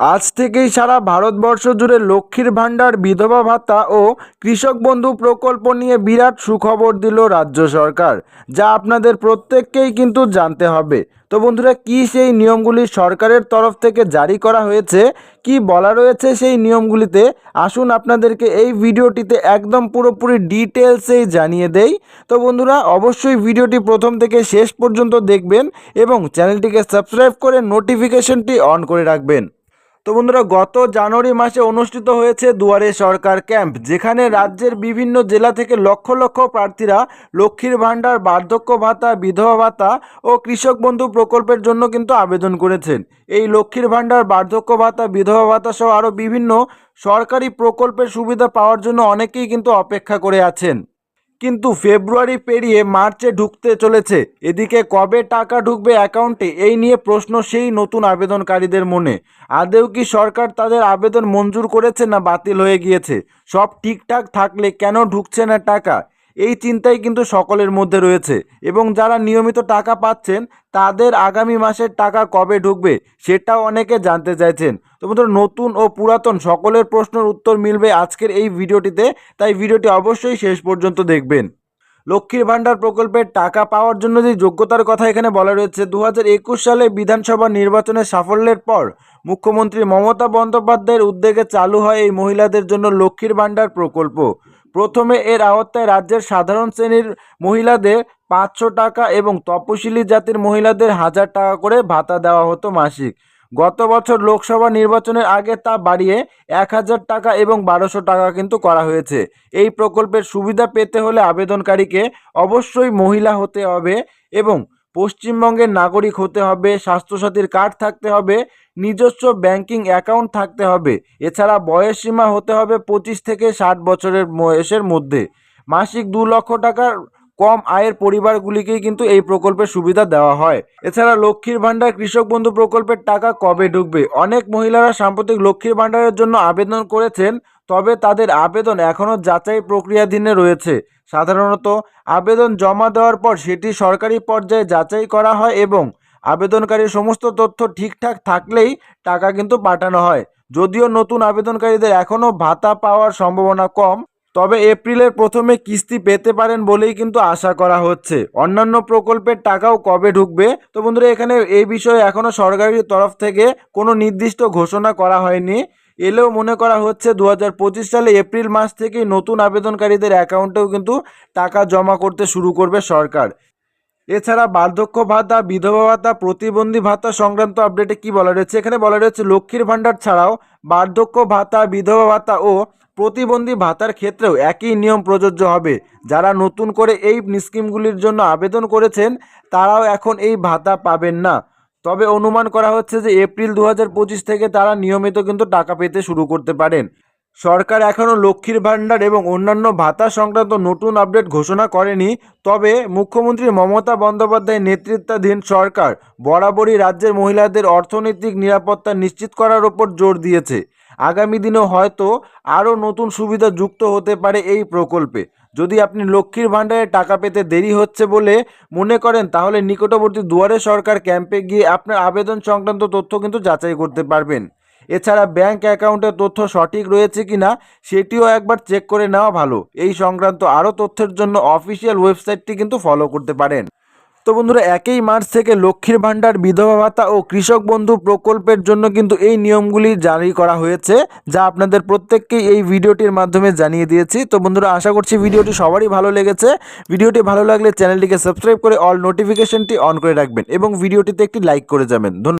আজ থেকেই সারা ভারতবর্ষ জুড়ে লক্ষ্মীর ভাণ্ডার, বিধবা ভাতা ও কৃষক বন্ধু প্রকল্প নিয়ে বিরাট সুখবর দিল রাজ্য সরকার, যা আপনাদের প্রত্যেককেই কিন্তু জানতে হবে। তো বন্ধুরা, কি সেই নিয়মগুলি সরকারের তরফ থেকে জারি করা হয়েছে, কি বলা রয়েছে সেই নিয়মগুলিতে, আসুন আপনাদেরকে এই ভিডিওটিতে একদম পুরোপুরি ডিটেলসেই জানিয়ে দেই। তো বন্ধুরা, অবশ্যই ভিডিওটি প্রথম থেকে শেষ পর্যন্ত দেখবেন এবং চ্যানেলটিকে সাবস্ক্রাইব করে নোটিফিকেশনটি অন করে রাখবেন। তো বন্ধুরা, গত জানুয়ারি মাসে অনুষ্ঠিত হয়েছে দুয়ারে সরকার ক্যাম্প, যেখানে রাজ্যের বিভিন্ন জেলা থেকে লক্ষ লক্ষ প্রার্থীরা লক্ষ্মীর ভাণ্ডার, বার্ধক্য ভাতা, বিধবা ভাতা ও কৃষক বন্ধু প্রকল্পের জন্য কিন্তু আবেদন করেছেন। এই লক্ষ্মীর ভাণ্ডার, বার্ধক্য ভাতা, বিধবা ভাতা সহ আরও বিভিন্ন সরকারি প্রকল্পের সুবিধা পাওয়ার জন্য অনেকেই কিন্তু অপেক্ষা করে আছেন। কিন্তু ফেব্রুয়ারি পেরিয়ে মার্চে ঢুকতে চলেছে। এদিকে কবে টাকা ঢুকবে অ্যাকাউন্টে, এই নিয়ে প্রশ্ন সেই নতুন আবেদনকারীদের মনে। আদেও কি সরকার তাদের আবেদন মঞ্জুর করেছে না বাতিল হয়ে গিয়েছে? সব ঠিকঠাক থাকলে কেন ঢুকছে না টাকা? এই চিন্তাই কিন্তু সকলের মধ্যে রয়েছে এবং যারা নিয়মিত টাকা পাচ্ছেন, তাদের আগামী মাসের টাকা কবে ঢুকবে সেটাও অনেকে জানতে চাইছেন। তো বন্ধুরা, নতুন ও পুরাতন সকলের প্রশ্নের উত্তর মিলবে আজকের এই ভিডিওটিতে, তাই ভিডিওটি অবশ্যই শেষ পর্যন্ত দেখবেন। লক্ষ্মীর ভাণ্ডার প্রকল্পের টাকা পাওয়ার জন্য যে যোগ্যতার কথা এখানে বলা রয়েছে দু হাজার একুশ সালে বিধানসভা নির্বাচনের সাফল্যের পর মুখ্যমন্ত্রী মমতা বন্দ্যোপাধ্যায়ের উদ্যোগে চালু হয় এই মহিলাদের জন্য লক্ষ্মীর ভাণ্ডার প্রকল্প। প্রথমে এর আওতায় রাজ্যের সাধারণ শ্রেণির মহিলাদের পাঁচশো টাকা এবং তপশিলি জাতির মহিলাদের হাজার টাকা করে ভাতা দেওয়া হতো মাসিক। গত বছর লোকসভা নির্বাচনের আগে তা বাড়িয়ে এক হাজার টাকা এবং বারোশো টাকা কিন্তু করা হয়েছে। এই প্রকল্পের সুবিধা পেতে হলে আবেদনকারীকে অবশ্যই মহিলা হতে হবে এবং পশ্চিমবঙ্গের নাগরিক হতে হবে, স্বাস্থ্যসাথীর কার্ড থাকতে হবে, নিজস্ব ব্যাংকিং অ্যাকাউন্ট থাকতে হবে। এছাড়া বয়স সীমা হতে হবে পঁচিশ থেকে ষাট বছরের বয়সের মধ্যে। মাসিক দু লক্ষ টাকার কম আয়ের পরিবারগুলিকেই কিন্তু এই প্রকল্পের সুবিধা দেওয়া হয়। এছাড়া লক্ষ্মীর ভাণ্ডার কৃষক বন্ধু প্রকল্পের টাকা কবে ঢুকবে? অনেক মহিলারা সাম্প্রতিক লক্ষ্মীর ভাণ্ডারের জন্য আবেদন করেছেন। তবে তাদের আবেদন এখনও যাচাই প্রক্রিয়াধীনে রয়েছে। সাধারণত আবেদন জমা দেওয়ার পর সেটি সরকারি পর্যায়ে যাচাই করা হয় এবং আবেদনকারীর সমস্ত তথ্য ঠিকঠাক থাকলেই টাকা কিন্তু পাঠানো হয়। যদিও নতুন আবেদনকারীদের এখনও ভাতা পাওয়ার সম্ভাবনা কম, তবে এপ্রিলের প্রথমে কিস্তি পেতে পারেন বলেই কিন্তু আশা করা হচ্ছে। অন্যান্য প্রকল্পের টাকাও কবে ঢুকবে? তো বন্ধুরা, এখানে এই বিষয়ে এখনও সরকারি তরফ থেকে কোনো নির্দিষ্ট ঘোষণা করা হয়নি। এলেও মনে করা হচ্ছে দু হাজার পঁচিশ সালে এপ্রিল মাস থেকেই নতুন আবেদনকারীদের অ্যাকাউন্টেও কিন্তু টাকা জমা করতে শুরু করবে সরকার। এছাড়া বার্ধক্য ভাতা, বিধবা ভাতা, প্রতিবন্ধী ভাতা সংক্রান্ত আপডেটে কি বলা রয়েছে? এখানে বলা রয়েছে লক্ষ্মীর ভাণ্ডার ছাড়াও বার্ধক্য ভাতা, বিধবা ভাতা ও প্রতিবন্ধী ভাতার ক্ষেত্রেও একই নিয়ম প্রযোজ্য হবে। যারা নতুন করে এই স্কিমগুলির জন্য আবেদন করেছেন, তারাও এখন এই ভাতা পাবেন না। তবে অনুমান করা হচ্ছে যে এপ্রিল দু হাজার পঁচিশ থেকে তারা নিয়মিত কিন্তু টাকা পেতে শুরু করতে পারেন। সরকার এখনও লক্ষ্মীর ভাণ্ডার এবং অন্যান্য ভাতা সংক্রান্ত নতুন আপডেট ঘোষণা করেনি, তবে মুখ্যমন্ত্রী মমতা বন্দ্যোপাধ্যায় নেতৃত্বাধীন সরকার বরাবরই রাজ্যের মহিলাদের অর্থনৈতিক নিরাপত্তা নিশ্চিত করার ওপর জোর দিয়েছে। আগামী দিনেও হয়তো আরও নতুন সুবিধা যুক্ত হতে পারে এই প্রকল্পে। যদি আপনি লক্ষ্মীর ভাণ্ডারে টাকা পেতে দেরি হচ্ছে বলে মনে করেন, তাহলে নিকটবর্তী দুয়ারে সরকার ক্যাম্পে গিয়ে আপনার আবেদন সংক্রান্ত তথ্য কিন্তু যাচাই করতে পারবেন। এছাড়া ব্যাংক অ্যাকাউন্টের তথ্য সঠিক রয়েছে কিনা সেটিও একবার চেক করে নেওয়া ভালো। এই সংক্রান্ত আরও তথ্যের জন্য অফিসিয়াল ওয়েবসাইটটি কিন্তু ফলো করতে পারেন। তো বন্ধুরা, একই মার্চ থেকে লক্ষ্মীর ভাণ্ডার, বিধবা ভাতা ও কৃষক বন্ধু প্রকল্পের জন্য কিন্তু এই নিয়মগুলি জারি করা হয়েছে, যা আপনাদের প্রত্যেককেই এই ভিডিওটির মাধ্যমে জানিয়ে দিয়েছি। তো বন্ধুরা, আশা করছি ভিডিওটি সবারই ভালো লেগেছে। ভিডিওটি ভালো লাগলে চ্যানেলটিকে সাবস্ক্রাইব করে অল নোটিফিকেশনটি অন করে রাখবেন এবং ভিডিওটিতে একটি লাইক করে যাবেন। ধন্যবাদ।